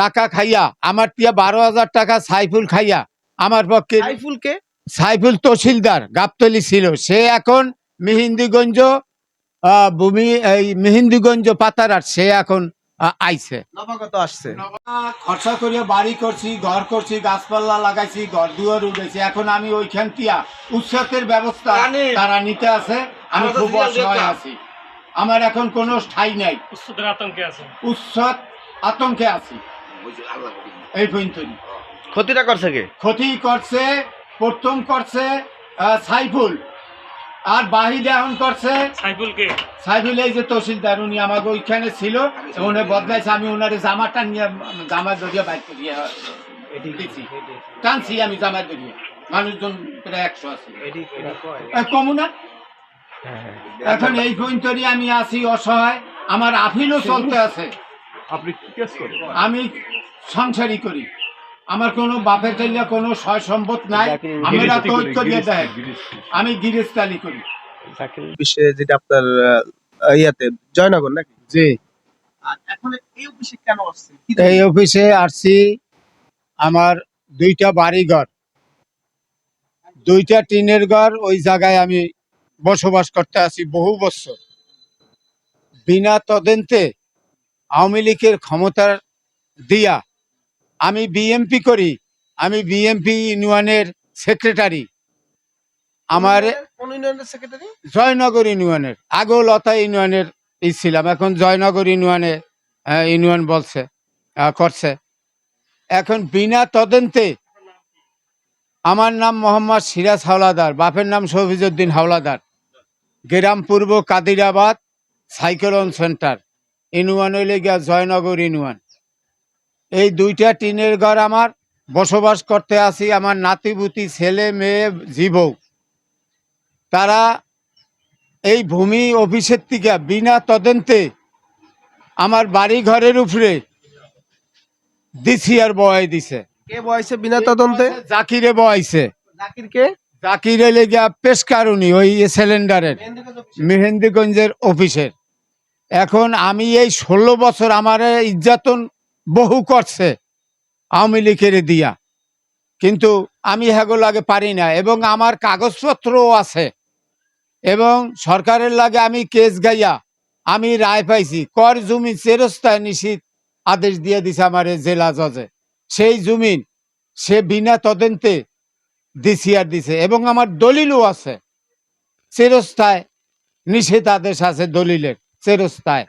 টাকা খাইয়া আমার তিয়া বারো হাজার টাকা সাইফুল খাইয়া আমার পক্ষে সাইফুলকে? সাইফুল তহসিলদার গাবতলি ছিল। সে এখন মেহিন্দিগঞ্জ ভূমি এই মেহিন্দিগঞ্জ পাতারার সে এখন আইছে। নবাগত আসছে। খরচা করে বাড়ি করছি ঘর করছি গাছপালা লাগাইছি ঘর দুয়ার উঠেছি এখন আমি ওইখান তিয়া উৎসবের ব্যবস্থা তারা নিতে আছে আমি খুব অসহায় আছি। আমার এখন কোনো ঠাই নাই। উচ্চতার আতঙ্কে আছে। উৎসব আতঙ্কে আছি। এই পর্যন্তই ক্ষতিটা করছে কে? ক্ষতি করছে প্রথম করছে সাইফুল। আর বাহিরে এখন করছে সাইফুলকে সাইফুল এই যে তহসিলদার উনি আমাকে ওইখানে ছিল। উনি বদলাইছে আমি ওনার জামাটা নিয়ে জামা জড়িয়ে বাইক করিয়ে। টানছি আমি জামা জড়িয়ে মানুষজন প্রায় একশো আছে। কমু না। এখন এই পর্যন্তই আমি আছি অসহায়। আমার আফিলও চলতে আছে। আপনি কি কেস করেন? আমি সংসারই করি। আমার কোনো বাপের চাইলে কোনো সয় সম্পদ নাই। আমরা তো ঐক্য দিয়ে দেয় আমি গিরিস্তালি করি। যেটা আপনার ইয়াতে জয়নগর নাকি? জি। এই অফিসে কেন আসছে কি এই অফিসে আসছি আমার দুইটা বাড়ি ঘর দুইটা টিনের ঘর ওই জায়গায় আমি বসবাস করতে আছি বহু বছর। বিনা তদন্তে আওয়ামী লীগের ক্ষমতার দিয়া আমি বিএমপি করি আমি বিএমপি ইউনিয়নের সেক্রেটারি। আমার জয়নগর ইউনিয়নের আগেও লতা ইউনিয়নের ই ছিলাম এখন জয়নগর ইউনিয়নে ইউনিয়ন বলছে করছে। এখন বিনা তদন্তে আমার নাম মোহাম্মদ সিরাজ হাওলাদার বাপের নাম শফিজউদ্দিন হাওলাদার। গ্রাম পূর্ব কাদিরাবাদ সাইকেলন সেন্টার। ইউনিয়ন হইলে গিয়া জয়নগর ইউনিয়ন এই দুইটা টিনের ঘর আমার বসবাস করতে আসি আমার নাতিপুতি ছেলে মেয়ে জীবক তারা এই ভূমি অফিসের থেকে বিনা তদন্তে আমার বাড়ি ঘরের উপরে দিছি আর বয় দিছে। কে বয়সে বিনা তদন্তে? জাকিরে কে? জাকিরে লেগে পেশকারুনি ওই সিলিন্ডারের মেহেন্দিগঞ্জের অফিসের। এখন আমি এই ষোলো বছর আমার ইজ্জাতন বহু করছে আওয়ামী লীগের দিয়া। কিন্তু আমি হেগো লাগে পারি না এবং আমার কাগজপত্রও আছে এবং সরকারের লাগে আমি কেস গাইয়া আমি রায় পাইছি। কর জমি চেরস্তায় নিশ্চিত আদেশ দিয়ে দিছে আমার জেলা জজে। সেই জমিন সে বিনা তদন্তে ডিসিআর দিছে এবং আমার দলিলও আছে। চেরস্তায় নিষেধ আদেশ আছে দলিলের। চেরস্তায়